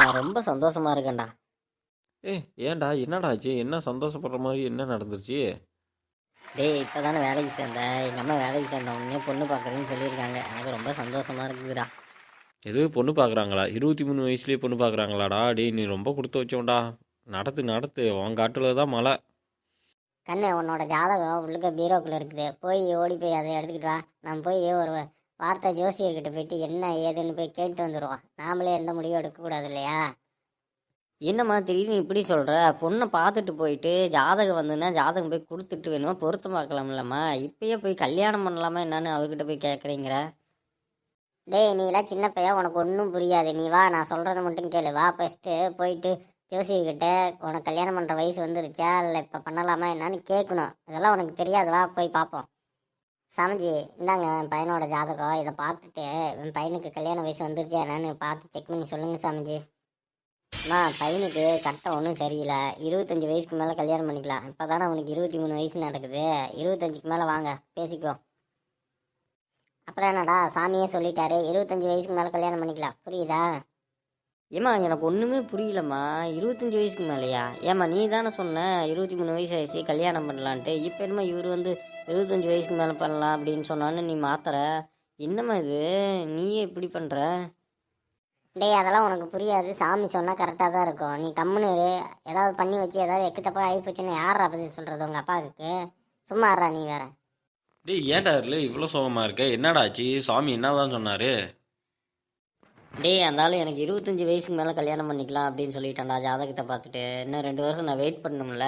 நான் ரொம்ப சந்தோஷமா இருக்கேன்டா. ஏய் ஏன்டா? என்னடா ஆச்சு? என்ன சந்தோஷப்படுற மாதிரி என்ன நடந்துருச்சு? டேய் இப்போ தானே வேலைக்கு சேர்ந்தேன். எங்கள் அம்மா வேலைக்கு சேர்ந்த உடனே பொண்ணு பார்க்குறேன்னு சொல்லியிருக்காங்க. எனக்கு ரொம்ப சந்தோஷமா இருக்குதுடா. எது பொண்ணு பார்க்குறாங்களா இருபத்தி மூணு வயசுலேயே பொண்ணு பார்க்குறாங்களாடா டேய் நீ ரொம்ப கொடுத்து வச்சோம்டா. நடத்து நடத்து. உன் காட்டில் தான் மழை. கண்ணு உன்னோட ஜாதகம் உள்ளுக்க பீரோக்குள்ள இருக்குது. போய் ஓடி போய் அதை எடுத்துக்கிட்டு வா. நம்ம போய் ஒரு வார்த்தை ஜோசியர்கிட்ட போயிட்டு என்ன ஏதுன்னு போய் கேட்டு வந்துடுவோம் நாமளே எந்த முடிவும் எடுக்கக்கூடாது இல்லையா? என்னம்மா திடீர்னு இப்படி சொல்கிற பொண்ணை பார்த்துட்டு போயிட்டு ஜாதகம் வந்துன்னா ஜாதகம் போய் கொடுத்துட்டு வேணுமா? பொருத்தம் பார்க்கலாம்லம்மா இப்பயே போய் கல்யாணம் பண்ணலாமா என்னன்னு அவர்கிட்ட போய் கேட்குறீங்கிற டேய் நீலாம் சின்ன பையன் உனக்கு ஒன்றும் புரியாது. நீ வா நான் சொல்கிறத மட்டும் கேளு. வா ஃபஸ்ட்டு போயிட்டு ஜோசியர்கிட்ட உனக்கு கல்யாணம் பண்ணுற வயசு வந்துருச்சா? இல்லை இப்போ பண்ணலாமா என்னன்னு கேட்கணும் இதெல்லாம் உனக்கு தெரியாது. வா போய் பார்ப்போம். சாமிஜி இந்தாங்க என் பையனோட ஜாதகம். இதை பார்த்துட்டு என் பையனுக்கு கல்யாண வயசு வந்துருச்சா என்னன்னு பார்த்து செக் பண்ணி சொல்லுங்கள் சாமிஜி. அம்மா பையனுக்கு கரெக்டாக ஒன்றும் சரியில்லை. இருபத்தஞ்சி வயசுக்கு மேலே கல்யாணம் பண்ணிக்கலாம். இப்போ தானே அவனுக்கு இருபத்தி மூணு வயசு நடக்குது. இருபத்தஞ்சுக்கு மேலே வாங்க பேசிக்கோ அப்புறம் என்னடா சாமியே சொல்லிட்டாரு இருபத்தஞ்சி வயசுக்கு மேலே கல்யாணம் பண்ணிக்கலாம். புரியுதா? ஏம்மா எனக்கு ஒன்றுமே புரியலம்மா. இருபத்தஞ்சி வயசுக்கு மேலேயா? ஏம்மா நீ தானே சொன்ன இருபத்தி மூணு வயசு ஆயிடுச்சு கல்யாணம் பண்ணலான்ட்டு. இப்போ என்னமா இவர் வந்து இருபத்தஞ்சி வயசுக்கு மேலே பண்ணலாம் அப்படின்னு சொன்னான்னு நீ மாத்துற. என்னம்மா இது? நீயே இப்படி பண்ணுற டேய் அதெல்லாம் உனக்கு புரியாது. சாமி சொன்னால் கரெக்டாக தான் இருக்கும். நீ கம்முன்னு இரு. ஏதாவது பண்ணி வச்சு ஏதாவது எக்கு தப்பா ஆகி போச்சுன்னு யாரா பதில் சொல்கிறது உங்கள் அப்பாவுக்கு? சும்மா இருடா நீ வேற. டேய் ஏன்டா இல்லை இவ்வளோ சோகமாக இருக்க? என்னடா ஆச்சு? சாமி என்னதான் சொன்னார்? டேய் அந்தாலும் எனக்கு இருபத்தஞ்சி வயசுக்கு மேலே கல்யாணம் பண்ணிக்கலாம் அப்படின்னு சொல்லிட்டான்டா ஜாதகத்தை பார்த்துட்டு. இன்னும் ரெண்டு வருஷம் நான் வெயிட் பண்ணணும்ல.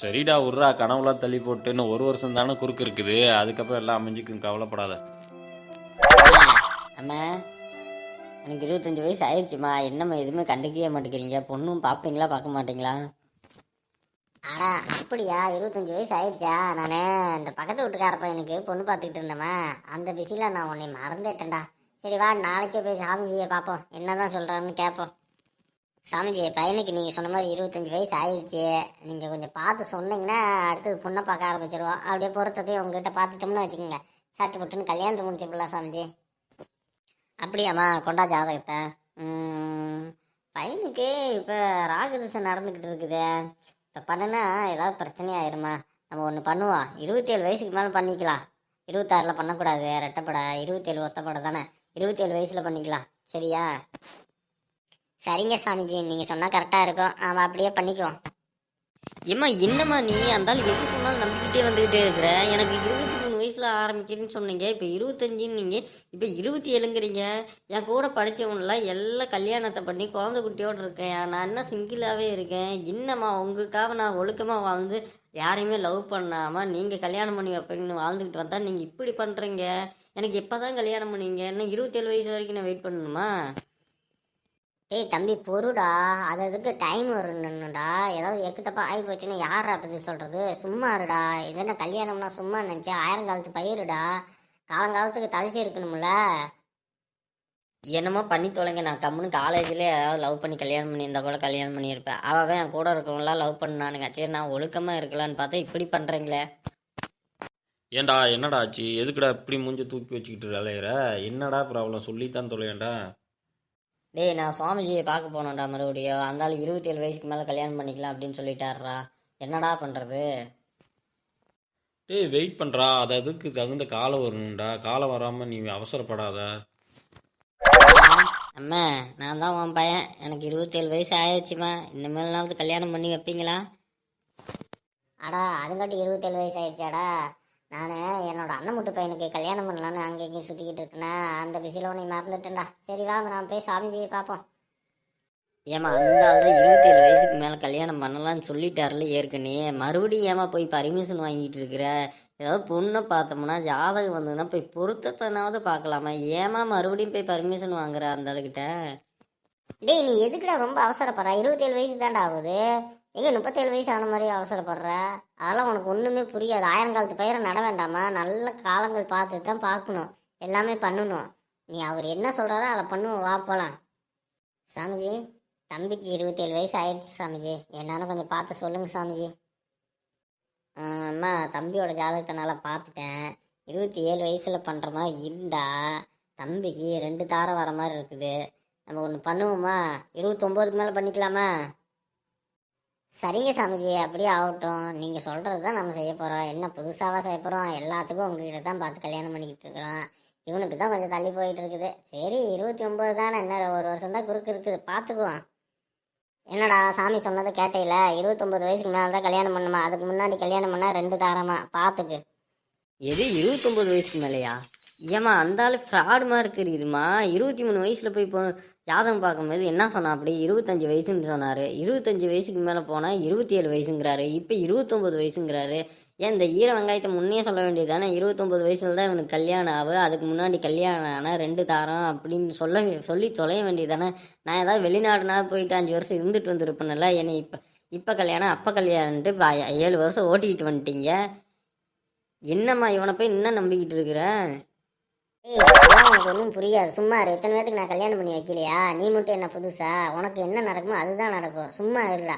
சரிடா உர்றா கனவுலாம் தள்ளி போட்டு இன்னும் ஒரு வருஷம் தானே குறுக்கு இருக்குது. அதுக்கப்புறம் எல்லாம் அமைஞ்சுக்கும் கவலைப்படாத. அம்மா எனக்கு இருபத்தஞ்சி வயசு ஆயிடுச்சுமா. என்னம்மா எதுவுமே கண்டுக்கவே மாட்டேங்கிறீங்க. பொண்ணும் பார்ப்பீங்களா பார்க்க மாட்டீங்களா? ஆடா அப்படியா? இருபத்தஞ்சி வயசு ஆயிடுச்சா? நான் இந்த பக்கத்து வீட்டுக்கார பையனுக்கு பொண்ணு பார்த்துக்கிட்டு இருந்தேம்மா. அந்த பிஸியில் நான் உன்னை மறந்துட்டேன்டா. சரி வா நாளைக்கே போய் சாமிஜியை பார்ப்போம். என்னதான் சொல்கிறான்னு கேட்போம். சாமிஜி பையனுக்கு நீங்கள் சொன்ன மாதிரி இருபத்தஞ்சி வயசு ஆயிடுச்சு. நீங்கள் கொஞ்சம் பார்த்து சொன்னீங்கன்னா அடுத்தது பொண்ணை பார்க்க ஆரம்பிச்சிருவோம். அப்படியே பொறுத்ததையும் உங்ககிட்ட பார்த்துட்டோம்னு வச்சுக்கோங்க. சட்டு புட்டுன்னு கல்யாணத்தை முடிச்சுக்கலாம் சாமிஜி? அப்படியாம்மா கொண்டா ஜாதகத்தை. பையனுக்கு இப்போ ராகதிசை நடந்துக்கிட்டு இருக்குது. இப்போ பண்ணுனா ஏதாவது பிரச்சனையாயிருமா நம்ம ஒன்று பண்ணுவோம். இருபத்தேழு வயசுக்கு மேலே பண்ணிக்கலாம். இருபத்தாறில் பண்ணக்கூடாது. ரெட்டப்படை. இருபத்தேழு ஒத்தப்படை தானே. இருபத்தேழு வயசில் பண்ணிக்கலாம். சரியா? சரிங்க சாமிஜி நீங்கள் சொன்னால் கரெக்டாக இருக்கும். நாம் அப்படியே பண்ணிக்குவோம். ஏம்மா என்னம்மா நீ? அந்தாலும் எது சொன்னாலும் நம்பிக்கிட்டே வந்துக்கிட்டே இருக்கிற? எனக்கு இருபத்தி மூணு வயசில் ஆரம்பிக்கிறேன்னு சொன்னீங்க. இப்போ இருபத்தஞ்சுன்னு நீங்கள் இப்போ இருபத்தி ஏழுங்கிறீங்க. என் கூட படித்தவங்களாம் எல்லாம் கல்யாணத்தை பண்ணி குழந்தை குட்டியோடு இருக்கேன். நான் என்ன சிங்கிளாகவே இருக்கேன். என்னம்மா உங்களுக்காக நான் ஒழுக்கமாக வாழ்ந்து யாரையுமே லவ் பண்ணாமல் நீங்கள் கல்யாணம் பண்ணி வைப்பீங்கன்னு வாழ்ந்துக்கிட்டு வந்தா நீங்கள் இப்படி பண்ணுறீங்க எனக்கு எப்போ தான் கல்யாணம் பண்ணுவீங்க இன்னும் இருபத்தேழு வயசு வரைக்கும் நான் வெயிட் பண்ணணுமா? டேய் தம்பி பொறுடா. அது அதுக்கு டைம் வரணும்டா ஏதாவது எக்கு தப்பா ஆகி போச்சுன்னா யாரா பதில் சொல்கிறது சும்மா இருடா. இது என்ன கல்யாணம்னா சும்மா நினச்சி ஆயிரம் காலத்து பயிருடா. காலங்காலத்துக்கு தழிச்சு இருக்கணும்ல. என்னமோ பண்ணி தொலைங்க. நான் கம்முன்னு காலேஜில் ஏதாவது லவ் பண்ணி கல்யாணம் பண்ணியிருந்தா கூட கல்யாணம் பண்ணியிருப்பேன். அவன் என் கூட இருக்கவங்களாம் லவ் பண்ணானுங்க சரி நான் ஒழுக்கமாக இருக்கலான்னு பார்த்தா இப்படி பண்ணுறீங்களே ஏன்டா என்னடா ஆச்சு? எதுக்குடா இப்படி மூஞ்ச தூக்கி வச்சுக்கிட்டு அலையிற என்னடா ப்ராப்ளம் சொல்லித்தான் தொலையேன்டா டேய் நான் சுவாமிஜியை பார்க்க போனேன்டா மறுபடியும். அந்தாலும் இருபத்தி ஏழு வயசுக்கு மேலே கல்யாணம் பண்ணிக்கலாம் அப்படின்னு சொல்லிட்டாருடா. என்னடா பண்ணுறது டேய் வெயிட் பண்ணுறா அது அதுக்கு தகுந்த காலம் வரணும்டா. காலம் வராமல் நீ அவசரப்படாத. அம்மா நான் தான் உன் பையன். எனக்கு இருபத்தேழு வயசு ஆயிடுச்சுமா இனிமேல்னாவது கல்யாணம் பண்ணி வைப்பீங்களா? அடா அதுங்காட்டி இருபத்தேழு வயசு ஆயிடுச்சாடா. நான் என்னோட அண்ணன் முட்டு பையனுக்கு கல்யாணம் பண்ணலான்னு அங்கே இங்கேயும் சுற்றிக்கிட்டு இருக்கேனா அந்த பிஸியில் உன்னை மறந்துட்டேன்டா. சரி வா நான் போய் சாமிஜியை பார்ப்போம் ஏமா அந்த ஆள் தான் இருபத்தேழு வயசுக்கு மேலே கல்யாணம் பண்ணலாம்னு சொல்லிட்டாருல ஏற்கனவே. மறுபடியும் ஏமா போய் பர்மிஷன் வாங்கிட்டு இருக்கிற? ஏதாவது பொண்ணை பார்த்தோம்னா ஜாதகம் வந்ததுன்னா போய் பொருத்தத்தனாவது பார்க்கலாமா? ஏமா மறுபடியும் போய் பர்மிஷன் வாங்குற அந்த ஆளுகிட்ட? டேய் நீ எதுக்குடா ரொம்ப அவசரப்படுற? இருபத்தேழு வயசு தான்டா ஆகுது. எங்க முப்பத்தேழு வயசு ஆன மாதிரி அவசரப்படுற? அதெல்லாம் உனக்கு ஒன்றுமே புரியாது. ஆயிரம் காலத்து பயிரை நட வேண்டாமா? நல்ல காலங்கள் பார்த்து தான் பார்க்கணும். எல்லாமே பண்ணணும். நீ அவர் என்ன சொல்கிறாரோ அதை பண்ணுவோம். வா போகலாம் சாமிஜி தம்பிக்கு இருபத்தேழு வயசு ஆயிடுச்சு சாமிஜி. என்னன்னு கொஞ்சம் பார்த்து சொல்லுங்க சாமிஜி. ஆ, அம்மா தம்பியோட ஜாதகத்தை நல்லா பார்த்துட்டேன். இருபத்தி ஏழு வயசில் பண்ணுற மாதிரி இருந்தா தம்பிக்கு ரெண்டு தாரம் வர மாதிரி இருக்குது. நம்ம ஒன்று பண்ணுவோமா? இருபத்தொம்போதுக்கு மேலே பண்ணிக்கலாமா? சரிங்க சாமிஜி அப்படியே ஆகட்டும். நீங்கள் சொல்கிறது தான் நம்ம செய்ய போகிறோம் என்ன புதுசாக செய்ய போகிறோம் எல்லாத்துக்கும் உங்ககிட்ட தான் பார்த்து கல்யாணம் பண்ணிக்கிட்டு இருக்கிறோம். இவனுக்கு தான் கொஞ்சம் தள்ளி போயிட்டு இருக்குது. சரி இருபத்தி ஒம்பது தானே? என்ன ஒரு வருஷம் தான் குறுக்கு இருக்குது. பார்த்துக்குவோம். என்னடா சாமி சொன்னது கேட்டையில இருபத்தொம்பது வயசுக்கு மேலே தான் கல்யாணம் பண்ணுமா? அதுக்கு முன்னாடி கல்யாணம் பண்ணால் ரெண்டு தாரமா? பார்த்துக்கு. எது இருபத்தொம்பது வயசுக்கு மேலேயா? ஏம்மா அந்த ஆள் ஃப்ராடு மாதிரி தெரியுதுமா இருபத்தி மூணு வயசில் போய் போ ஜாதகம் பார்க்கும்போது என்ன சொன்னா அப்படி இருபத்தஞ்சு வயசுன்னு சொன்னார். இருபத்தஞ்சு வயசுக்கு மேலே போனால் இருபத்தி ஏழு வயசுங்கிறாரு. இப்போ இருபத்தொம்பது வயசுங்கிறாரு. ஏன் இந்த ஈர வெங்காயத்தை முன்னே சொல்ல வேண்டியது தானே இருபத்தொம்பது வயசுல தான் இவனுக்கு கல்யாணம் ஆகு அதுக்கு முன்னாடி கல்யாணம் ஆனால் ரெண்டு தாரம் அப்படின்னு சொல்ல சொல்லி தொலைய வேண்டியது தானே நான் ஏதாவது வெளிநாடுனா போயிட்டு அஞ்சு வருஷம் இருந்துட்டு வந்திருப்பேன்ல. என்னை இப்போ இப்போ கல்யாணம் அப்போ கல்யாணம்ட்டு ஏழு வருஷம் ஓட்டிக்கிட்டு வந்துட்டீங்க. என்னம்மா இவனை போய் என்ன நம்பிக்கிட்டு இருக்கிற? ஏய் எனக்கு ஒன்றும் புரியாது. சும்மா இரு. இத்தனை பேத்துக்கு நான் கல்யாணம் பண்ணி வைக்கலையா? நீ மட்டும் என்ன புதுசா? உனக்கு என்ன நடக்குமோ அதுதான் நடக்கும். சும்மா இருடா.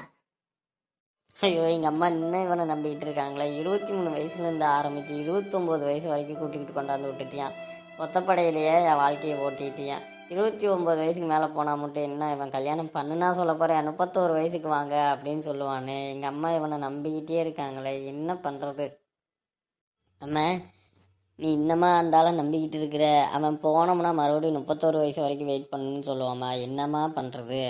ஐயோ எங்கள் அம்மா இன்னும் இவனை நம்பிக்கிட்டு இருக்காங்களே. இருபத்தி மூணு வயசுலேருந்து ஆரம்பித்து இருபத்தொம்போது வயசு வரைக்கும் கூட்டிக்கிட்டு கொண்டாந்து விட்டுட்டியான். ஒத்தப்படையிலேயே என் வாழ்க்கையை ஓட்டிட்டியான். இருபத்தி ஒம்பது வயசுக்கு மேலே போனால் மட்டும் என்ன இவன் கல்யாணம் பண்ணுனா சொல்ல போகிறேன் முப்பத்தோரு வயசுக்கு வாங்க அப்படின்னு சொல்லுவானே. எங்கள் அம்மா இவனை நம்பிக்கிட்டே இருக்காங்களே. என்ன பண்ணுறது அம்மா நீ இன்னமா அந்தாலும் நம்பிக்கிட்டு இருக்கிற அவன் போனோம்னா மறுபடியும் முப்பத்தோரு வயசு வரைக்கும் வெயிட் பண்ணணும்னு சொல்லுவாம்மா. என்னம்மா பண்ணுறது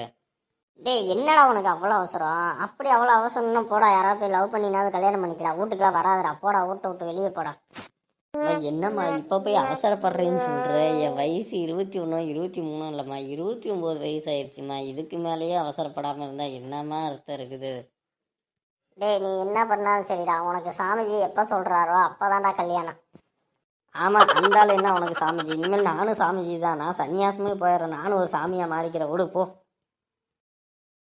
டேய் என்னடா உனக்கு அவ்வளோ அவசரம்? அப்படி அவ்வளோ அவசரம்னா போடா யாராவது போய் லவ் பண்ணினாவது கல்யாணம் பண்ணிக்கலாம். வீட்டுக்குலாம் வராதடா. போடா வீட்டை விட்டு வெளியே போடா. என்னம்மா இப்போ போய் அவசரப்படுறேன்னு சொல்கிற என் வயசு இருபத்தி ஒன்று இருபத்தி மூணு இல்லைம்மா. இருபத்தி ஒம்பது வயசு ஆயிடுச்சும்மா இதுக்கு மேலேயே அவசரப்படாமல் இருந்தால் என்னம்மா அர்த்தம் இருக்குது? டேய் நீ என்ன பண்ணாலும் சரிடா. உனக்கு சாமிஜி எப்போ சொல்கிறாரோ அப்போ கல்யாணம். ஆமாம் அந்த என்ன உனக்கு சாமிஜி? இனிமேல் நானும் சாமிஜி தான். நான் சன்னியாசமே போயிடுறேன். நானும் ஒரு சாமியாக மாறிக்கிறேன். ஓடு போ.